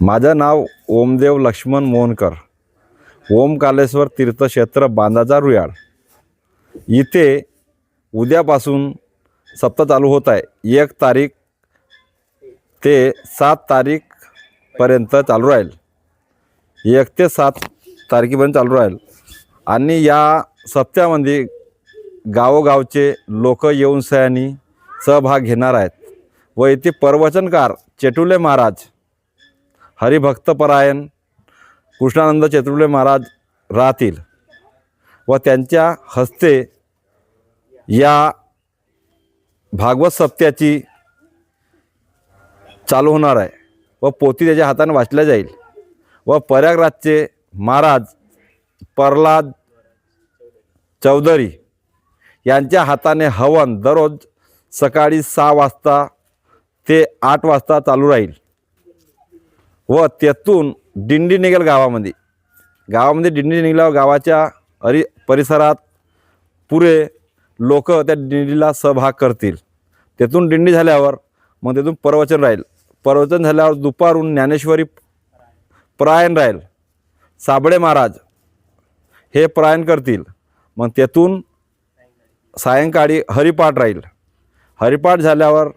माझं नाव ओमदेव लक्ष्मण मोहनकर. ओमकालेश्वर तीर्थक्षेत्र बांधाचा रुयाळ. इथे उद्यापासून सप्ताह चालू होत आहे. एक तारीख ते सात तारीखपर्यंत चालू राहील. एक ते सात तारखेपर्यंत चालू राहील. आणि या सप्त्यामध्ये गावोगावचे लोक येऊन सयानी सहभाग घेणार आहेत. व इथे प्रवचनकार चेटुले महाराज हरिभक्तपरायण कृष्णानंद चतुर्ले महाराज राहतील व त्यांच्या हस्ते या भागवत सप्त्याची चालू होणार आहे व पोथी त्याच्या हाताने वाचल्या जाईल व प्रयागराजचे महाराज प्रल्हाद चौधरी यांच्या हाताने हवन दररोज सकाळी सहा वाजता ते आठ वाजता चालू राहील. व त्यातून दिंडी निघेल गावामध्ये. गावामध्ये दिंडी निघल्यावर गावाच्या अरी परिसरात पुरे लोक त्या दिंडीला सहभाग करतील. तेथून दिंडी झाल्यावर मग त्यातून प्रवचन राहील. प्रवचन झाल्यावर दुपारून ज्ञानेश्वरी प्रायण राहील. साबळे महाराज हे परायण करतील. मग त्यातून सायंकाळी हरिपाठ राहील. हरिपाठ झाल्यावर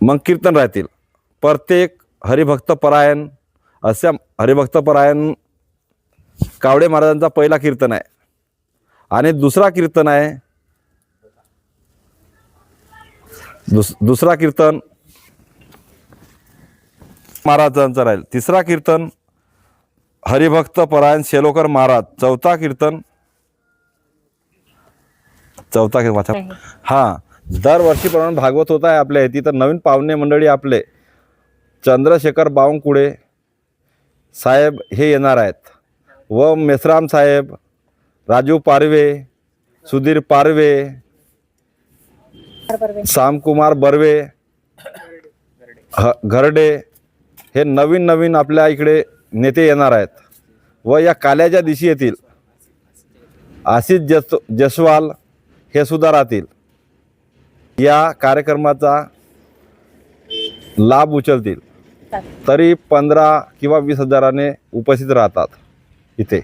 मग कीर्तन राहतील. प्रत्येक हरिभक्तपरायण अशा हरिभक्तपरायण कावडे महाराजांचा पहिला कीर्तन आहे. आणि दुसरा कीर्तन आहे दुस दुसरा कीर्तन महाराजांचं राहील. तिसरा कीर्तन हरिभक्त परायण शेलोकर महाराज. चौथा कीर्तन चौथा कीर्तन हां दरवर्षीप्रमाणे भागवत होत आहे आपल्या इथे. तर नवीन पाहुणे मंडळी आपले. चंद्रशेखर बावनकुळे साहेब हे येणार आहेत. व मेसराम साहेब राजू पारवे सुधीर पारवे श्यामकुमार बर्वे ह घरडे हे नवीन नवीन आपल्या इकडे नेते येणार आहेत. व या काल्याच्या दिवशी येतील. आशिष जस जसवाल हे सुद्धा राहतील. या कार्यक्रमाचा लाभ उचलतील. तरी पंधरा किंवा वीस हजाराने उपस्थित राहतात इथे.